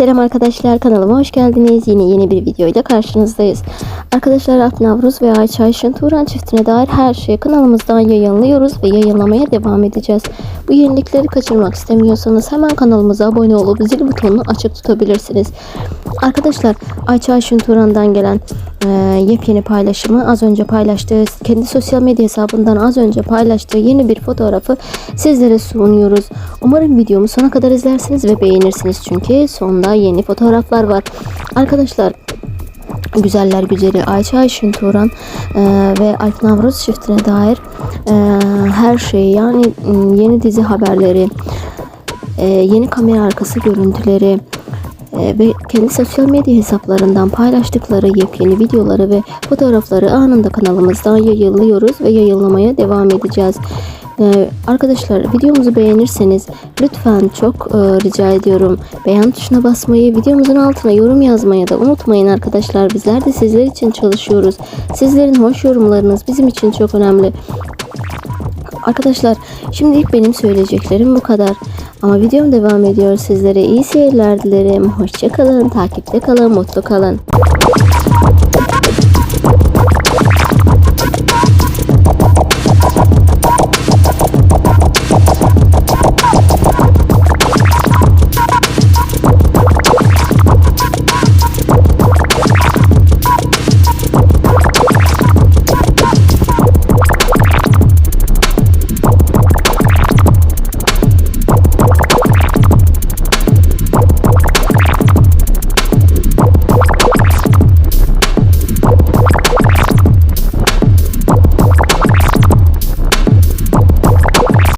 Selam arkadaşlar kanalıma hoş geldiniz. Yine yeni bir videoyla karşınızdayız. Arkadaşlar Alp Navruz ve Ayça Ayşın Turan çiftine dair her şeyi kanalımızdan yayınlıyoruz ve yayınlamaya devam edeceğiz. Bu yenilikleri kaçırmak istemiyorsanız hemen kanalımıza abone olup zil butonunu açık tutabilirsiniz. Arkadaşlar Ayça Ayşın Turan'dan gelen e, yepyeni paylaşımı az önce paylaştığı kendi sosyal medya hesabından az önce paylaştığı yeni bir fotoğrafı sizlere sunuyoruz. Umarım videomu sona kadar izlersiniz ve beğenirsiniz çünkü sonda yeni fotoğraflar var. Arkadaşlar Güzeller Güzeli Ayça Ayşin Turan e, ve Alp Navruz çiftine dair e, her şey yani yeni dizi haberleri, e, yeni kamera arkası görüntüleri ve kendi sosyal medya hesaplarından paylaştıkları yepyeni videoları ve fotoğrafları anında kanalımızdan yayınlıyoruz ve yayınlamaya devam edeceğiz. Ee, arkadaşlar videomuzu beğenirseniz lütfen çok e, rica ediyorum beğen tuşuna basmayı videomuzun altına yorum yazmayı da unutmayın arkadaşlar bizler de sizler için çalışıyoruz sizlerin hoş yorumlarınız bizim için çok önemli Arkadaşlar şimdilik benim söyleyeceklerim bu kadar. Ama videom devam ediyor. Sizlere iyi seyirler dilerim. Hoşçakalın, takipte kalın, mutlu kalın.